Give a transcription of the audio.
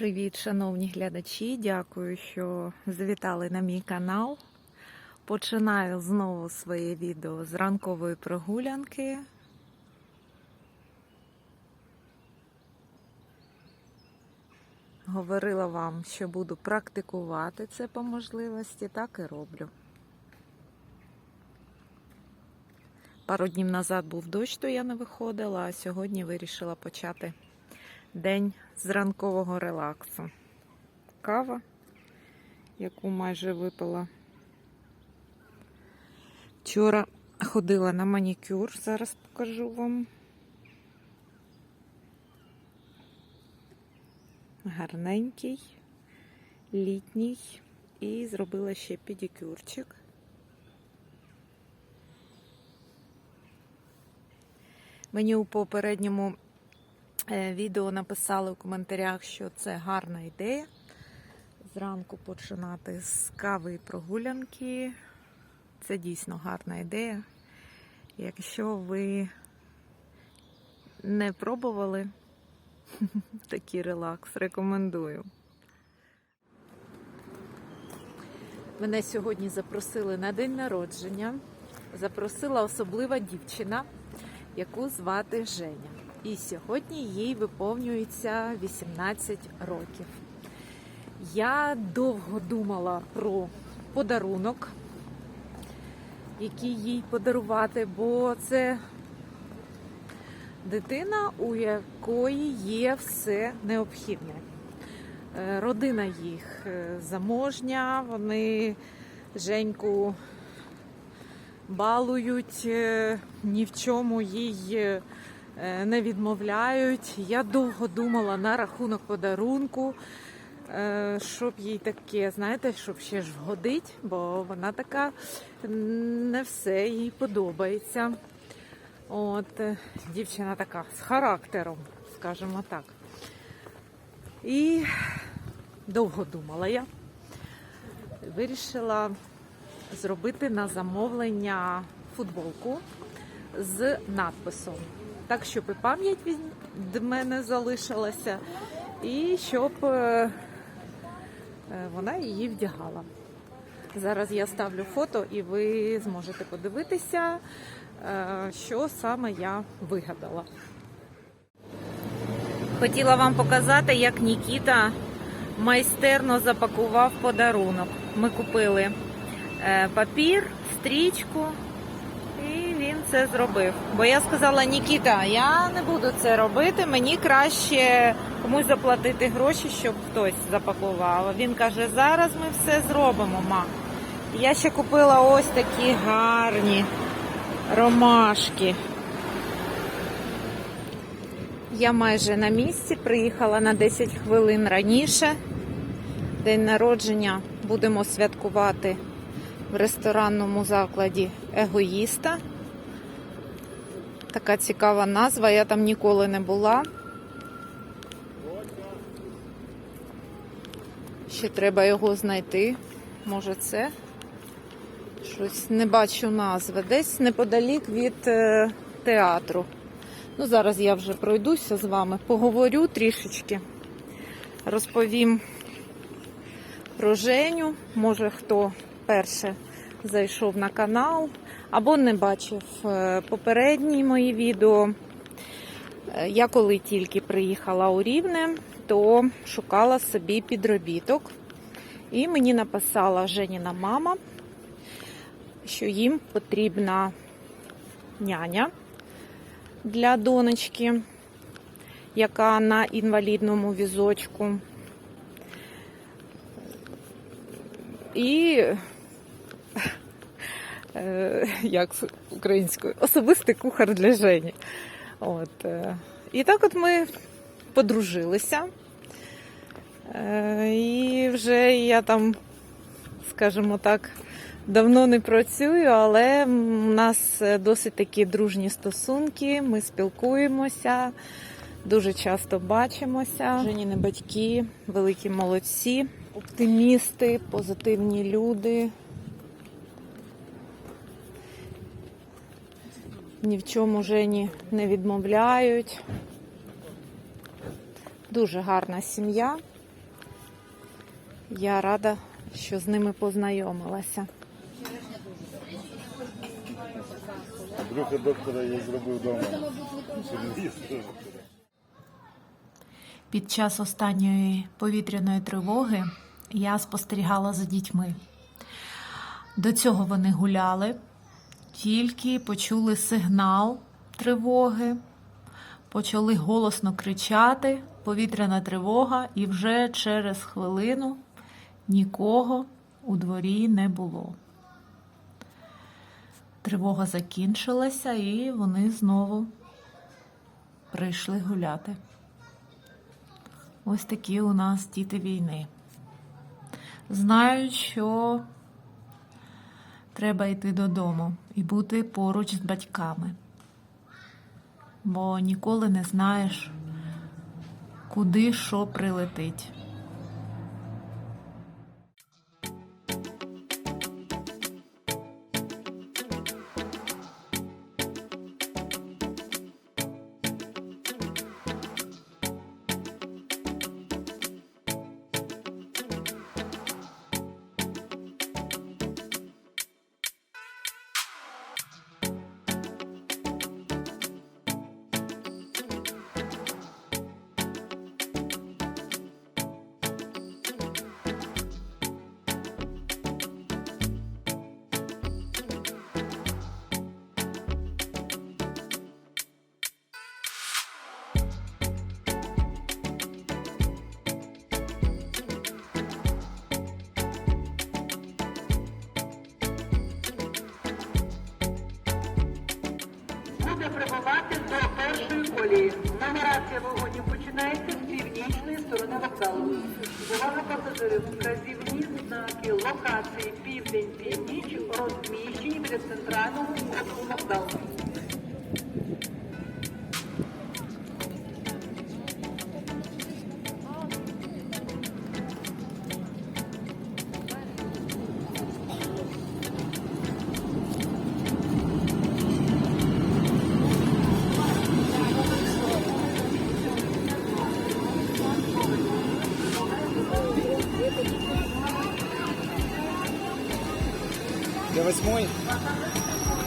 Привіт, шановні глядачі! Дякую, що завітали на мій канал. Починаю знову своє відео з ранкової прогулянки. Говорила вам, що буду практикувати це по можливості, так і роблю. Пару днів назад був дощ, то я не виходила, а сьогодні вирішила почати день з ранкового релаксу. Кава, яку майже випила. Вчора ходила на манікюр, зараз покажу вам. Гарненький, літній. І зробила ще педикюрчик. Мені у попередньому відео написали у коментарях, що це гарна ідея. Зранку починати з кави і прогулянки. Це дійсно гарна ідея. Якщо ви не пробували такий релакс, рекомендую. Мене сьогодні запросили на день народження. Запросила особлива дівчина, яку звати Женя. І сьогодні їй виповнюється 18 років. Я довго думала про подарунок, який їй подарувати, бо це дитина, у якої є все необхідне. Е, Родина їх е, заможня, вони Женьку балують, е, ні в чому їй не відмовляють. Я довго думала на рахунок подарунку, е, щоб їй таке, знаєте, щоб ще ж вгодить, бо вона така не все їй подобається. От, е, дівчина така з характером, скажімо так. І довго думала я. Вирішила зробити на замовлення футболку з надписом. Так, щоб і пам'ять від мене залишилася, і щоб е, е, вона її вдягала. Зараз я ставлю фото, і ви зможете подивитися, е, що саме я вигадала. Хотіла вам показати, як Нікіта майстерно запакував подарунок. Ми купили папір, стрічку, це зробив. Бо я сказала, Нікіта, я не буду це робити, мені краще комусь заплатити гроші, щоб хтось запакував. Він каже, зараз ми все зробимо, ма. Я ще купила ось такі гарні ромашки. Я майже на місці, приїхала на 10 хвилин раніше. День народження будемо святкувати в ресторанному закладі Егоїста. Така цікава назва, я там ніколи не була. Ще треба його знайти. Може це? Щось не бачу назви. Десь неподалік від е, театру. Ну, зараз я вже пройдуся з вами, поговорю трішечки, розповім про Женю. Може, хто перше зайшов на канал або не бачив е, попередні мої відео. Е, Я коли тільки приїхала у Рівне, то шукала собі підробіток. І мені написала Женіна мама, що їм потрібна няня для донечки, яка на інвалідному візочку. І як українською, особистий кухар для Жені. От. е, І так от ми подружилися. Е, І вже я там, скажімо так, давно не працюю, але у нас досить такі дружні стосунки. Ми спілкуємося, дуже часто бачимося. Женіни батьки, великі молодці, оптимісти, позитивні люди. Ні в чому Жені не відмовляють. Дуже гарна сім'я. Я рада, що з ними познайомилася. Друга доктора я зробив вдома. Під час останньої повітряної тривоги я спостерігала за дітьми. До цього вони гуляли, тільки почули сигнал тривоги, почали голосно кричати, повітряна тривога, і вже через хвилину нікого у дворі не було. Тривога закінчилася, і вони знову прийшли гуляти. Ось такі у нас діти війни. Знають, що треба йти додому і бути поруч з батьками. Бо ніколи не знаєш, куди що прилетить. Нумерація вагонів починається з північної сторони вокзалу. Увага пасажирів, вказівні знаки локації південь-північ розміщені біля центрального входу вокзалу. Mas muito.